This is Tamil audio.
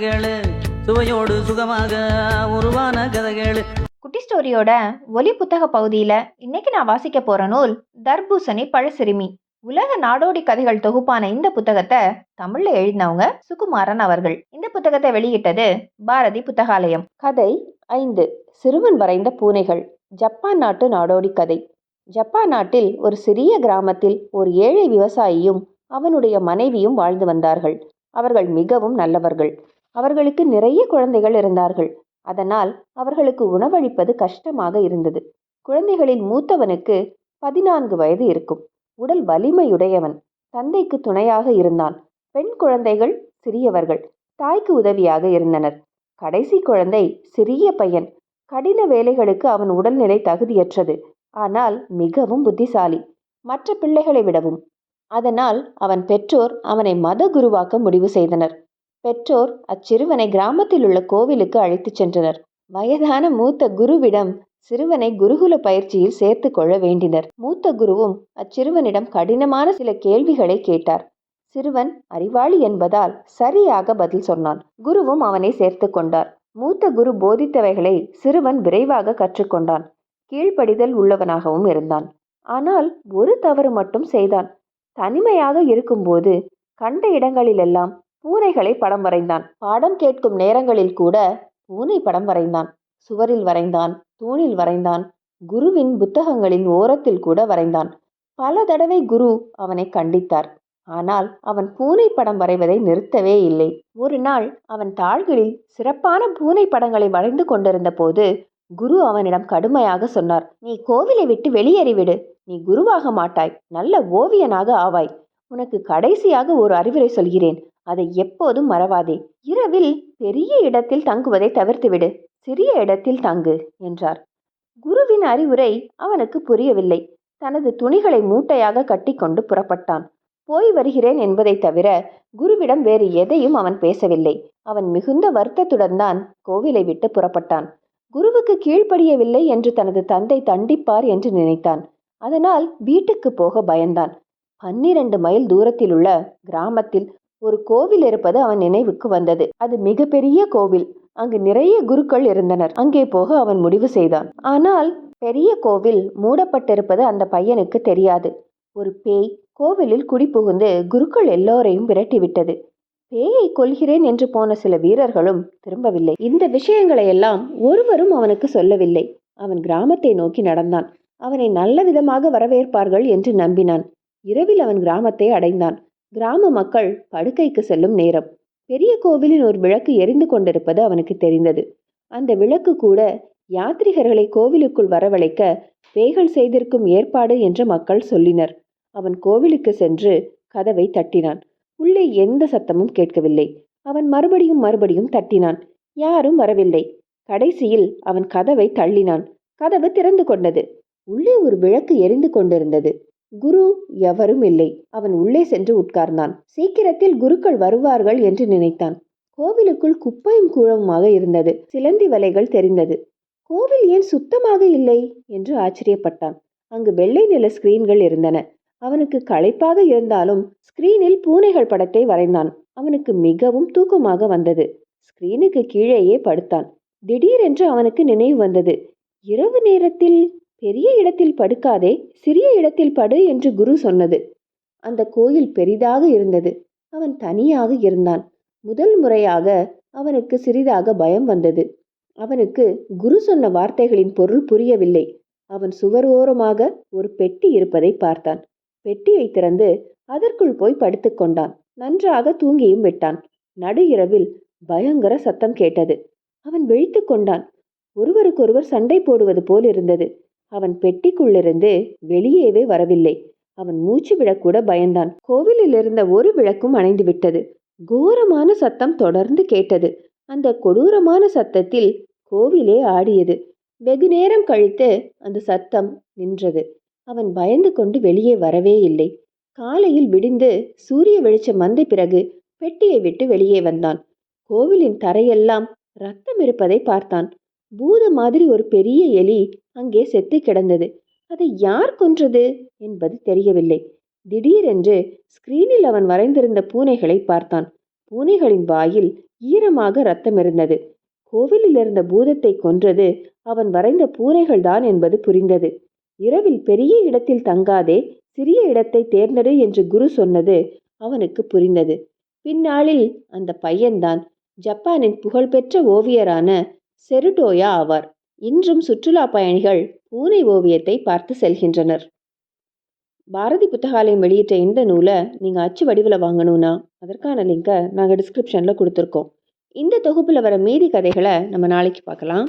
கதைகளு சுவையோடு சுகமாக உருவான கதைகளு. குட்டி ஸ்டோரியோட ஒலி புத்தக பகுதியில் இன்னைக்கு நான் வாசிக்க போற நூல் தர்பூசணி பழசிறுமி. உலக நாடோடி கதைகள் தொகுப்பான இந்த புத்தகத்தை தமிழ்ல எழுதினவங்க சுகுமாரன் அவர்கள். இந்த புத்தகத்தை வெளியிட்டது பாரதி புத்தகாலயம். கதை ஐந்து. சிறுவன் வரைந்த பூனைகள். ஜப்பான் நாட்டு நாடோடி கதை. ஜப்பான் நாட்டில் ஒரு சிறிய கிராமத்தில் ஒரு ஏழை விவசாயியும் அவனுடைய மனைவியும் வாழ்ந்து வந்தார்கள். அவர்கள் மிகவும் நல்லவர்கள். அவர்களுக்கு நிறைய குழந்தைகள் இருந்தார்கள். அதனால் அவர்களுக்கு உணவளிப்பது கஷ்டமாக இருந்தது. குழந்தைகளில் மூத்தவனுக்கு பதினான்கு வயது இருக்கும். உடல் வலிமையுடையவன் தந்தைக்கு துணையாக இருந்தான். பெண் குழந்தைகள் சிறியவர்கள். தாய்க்கு உதவியாக இருந்தனர். கடைசி குழந்தை சிறிய பையன். கடின வேலைகளுக்கு அவன் உடல்நிலை தகுதியற்றது. ஆனால் மிகவும் புத்திசாலி. மற்ற பிள்ளைகளை விடவும். அதனால் அவன் பெற்றோர் அவனை மத குருவாக்க முடிவு செய்தனர். பெற்றோர் அச்சிறுவனை கிராமத்தில் உள்ள கோவிலுக்கு அழைத்துச் சென்றனர். வயதான மூத்த குருவிடம் சிறுவனை குருகுல பயிற்சியில் சேர்த்து கொள்ள வேண்டினர். மூத்த குருவும் அச்சிறுவனிடம் கடினமான சில கேள்விகளை கேட்டார். சிறுவன் அறிவாளி என்பதால் சரியாக பதில் சொன்னான். குருவும் அவனை சேர்த்து கொண்டார். மூத்த குரு போதித்தவைகளை சிறுவன் விரைவாக கற்றுக்கொண்டான் கீழ்ப்படிதல் உள்ளவனாகவும் இருந்தான். ஆனால் ஒரு தவறு மட்டும் செய்தான். தனிமையாக இருக்கும்போது கண்ட இடங்களிலெல்லாம் பூனைகளை படம் வரைந்தான். பாடம் கேட்கும் நேரங்களில் கூட பூனை படம் வரைந்தான். சுவரில் வரைந்தான் தூணில் வரைந்தான் குருவின் புத்தகங்களின் ஓரத்தில் கூட வரைந்தான். பல தடவை குரு அவனை கண்டித்தார். ஆனால் அவன் பூனை படம் வரைவதை நிறுத்தவே இல்லை. ஒரு நாள் அவன் தாள்களில் சிறப்பான பூனை படங்களை வரைந்து கொண்டிருந்த போது குரு அவனிடம் கடுமையாக சொன்னார் நீ கோவிலை விட்டு வெளியேறிவிடு நீ குருவாக மாட்டாய். நல்ல ஓவியனாக ஆவாய். உனக்கு கடைசியாக ஒரு அறிவுரை சொல்கிறேன். அதை எப்போதும் மறவாதே. இரவில் பெரிய இடத்தில் தங்குவதை தவிர்த்துவிடு. சிறிய இடத்தில் தங்கு என்றார். குருவின் அறிவுரை அவனுக்கு புரியவில்லை. தனது துணிகளை மூட்டையாக கட்டிக்கொண்டு புறப்பட்டான். போய் வருகிறேன் என்பதை தவிர குருவிடம் வேறு எதையும் அவன் பேசவில்லை. அவன் மிகுந்த வருத்தத்துடன் தான் கோவிலை விட்டு புறப்பட்டான். குருவுக்கு கீழ்ப்படியவில்லை என்று தனது தந்தை தண்டிப்பார் என்று நினைத்தான். அதனால் வீட்டுக்கு போக பயந்தான். பன்னிரண்டு மைல் தூரத்தில் உள்ள கிராமத்தில் ஒரு கோவில் இருப்பது அவன் நினைவுக்கு வந்தது. அது மிகப்பெரிய கோவில். அங்கு நிறைய குருக்கள் இருந்தனர். அங்கே போக அவன் முடிவு செய்தான். ஆனால் பெரிய கோவில் மூடப்பட்டிருப்பது அந்த பையனுக்கு தெரியாது. ஒரு பேய் கோவிலில் குடிபுகுந்து குருக்கள் எல்லோரையும் விரட்டிவிட்டது. பேயை கொல்கிறேன் என்று போன சில வீரர்களும் திரும்பவில்லை. இந்த விஷயங்களை எல்லாம் ஒருவரும் அவனுக்கு சொல்லவில்லை. அவன் கிராமத்தை நோக்கி நடந்தான். அவனை நல்ல விதமாக வரவேற்பார்கள் என்று நம்பினான். இரவில் அவன் கிராமத்தை அடைந்தான். கிராம மக்கள் படுக்கைக்கு செல்லும் நேரம். பெரிய கோவிலின் ஒரு விளக்கு எரிந்து கொண்டிருப்பது அவனுக்கு தெரிந்தது. அந்த விளக்கு கூட யாத்ரிகர்களை கோவிலுக்குள் வரவழைக்க வேகல் செய்திருக்கும் ஏற்பாடு என்று மக்கள் சொல்லினர். அவன் கோவிலுக்கு சென்று கதவை தட்டினான். உள்ளே எந்த சத்தமும் கேட்கவில்லை. அவன் மறுபடியும் மறுபடியும் தட்டினான். யாரும் வரவில்லை. கடைசியில் அவன் கதவை தள்ளினான். கதவு திறந்து கொண்டது. உள்ளே ஒரு விளக்கு எரிந்து கொண்டிருந்தது. குரு எவரும் இல்லை. அவன் உள்ளே சென்று உட்கார்ந்தான். சீக்கிரத்தில் குருக்கள் வருவார்கள் என்று நினைத்தான். கோவிலுக்குள் குப்பையும் கூழவுமாக இருந்தது. சிலந்தி வலைகள் தெரிந்தது. கோவில் ஏன் சுத்தமாக இல்லை? என்று ஆச்சரியப்பட்டான். அங்கு வெள்ளை நில ஸ்கிரீன்கள் இருந்தன. அவனுக்கு களைப்பாக இருந்தாலும் ஸ்கிரீனில் பூனைகள் படத்தை வரைந்தான். அவனுக்கு மிகவும் தூக்கமாக வந்தது. ஸ்கிரீனுக்கு கீழேயே படுத்தான். திடீரென்று அவனுக்கு நினைவு வந்தது. இரவு நேரத்தில் பெரிய இடத்தில் படுக்காதே சிறிய இடத்தில் படு என்று குரு சொன்னது. அந்த கோயில் பெரிதாக இருந்தது. அவன் தனியாக இருந்தான். முதல் முறையாக அவனுக்கு சிறிதாக பயம் வந்தது. அவனுக்கு குரு சொன்ன வார்த்தைகளின் பொருள் புரியவில்லை. அவன் சுவர் ஓரமாக ஒரு பெட்டி இருப்பதை பார்த்தான். பெட்டியை திறந்து அதற்குள் போய் படுத்துக்கொண்டான் நன்றாக தூங்கியும் விட்டான். நடு இரவில் பயங்கர சத்தம் கேட்டது. அவன் விழித்து கொண்டான். ஒருவருக்கொருவர் சண்டை போடுவது போல் இருந்தது. அவன் பெட்டிக்குள்ளிருந்து வெளியேவே வரவில்லை. அவன் மூச்சு விடக்கூட பயந்தான். கோவிலில் இருந்த ஒரு விளக்கும் அணைந்து விட்டது கோரமான சத்தம் தொடர்ந்து கேட்டது. அந்த கொடூரமான சத்தத்தில் கோவிலே ஆடியது. வெகு நேரம் கழித்து அந்த சத்தம் நின்றது. அவன் பயந்து கொண்டு வெளியே வரவே இல்லை. காலையில் விடிந்து சூரிய வெளிச்சம் வந்த பிறகு பெட்டியை விட்டு வெளியே வந்தான். கோவிலின் தரையெல்லாம் ரத்தம் இருப்பதை பார்த்தான். பூத மாதிரி ஒரு பெரிய எலி அங்கே செத்து கிடந்தது. அதை யார் கொன்றது என்பது தெரியவில்லை. திடீரென்று ஸ்கிரீனில் அவன் வரைந்திருந்த பூனைகளை பார்த்தான். பூனைகளின் வாயில் ஈரமாக ரத்தம் இருந்தது. கோவிலில் இருந்த பூதத்தை கொன்றது அவன் வரைந்த பூனைகள் தான் என்பது புரிந்தது. இரவில் பெரிய இடத்தில் தங்காதே சிறிய இடத்தை தேர்ந்தெடு என்று குரு சொன்னது அவனுக்கு புரிந்தது. பின்னாளில் அந்த பையன்தான் ஜப்பானின் புகழ்பெற்ற ஓவியரான செருடோயா ஆவார். இன்றும் சுற்றுலா பயணிகள் பூனை ஓவியத்தை பார்த்து செல்கின்றனர். பாரதி புத்தகாலயம் வெளியிட்ட இந்த நூலை நீங்கள் அச்சு வடிவில் வாங்கணும்னா அதற்கான லிங்கை நாங்கள் டிஸ்கிரிப்ஷனில் கொடுத்துருக்கோம். இந்த தொகுப்பில் வர மீதி கதைகளை நம்ம நாளைக்கு பார்க்கலாம்.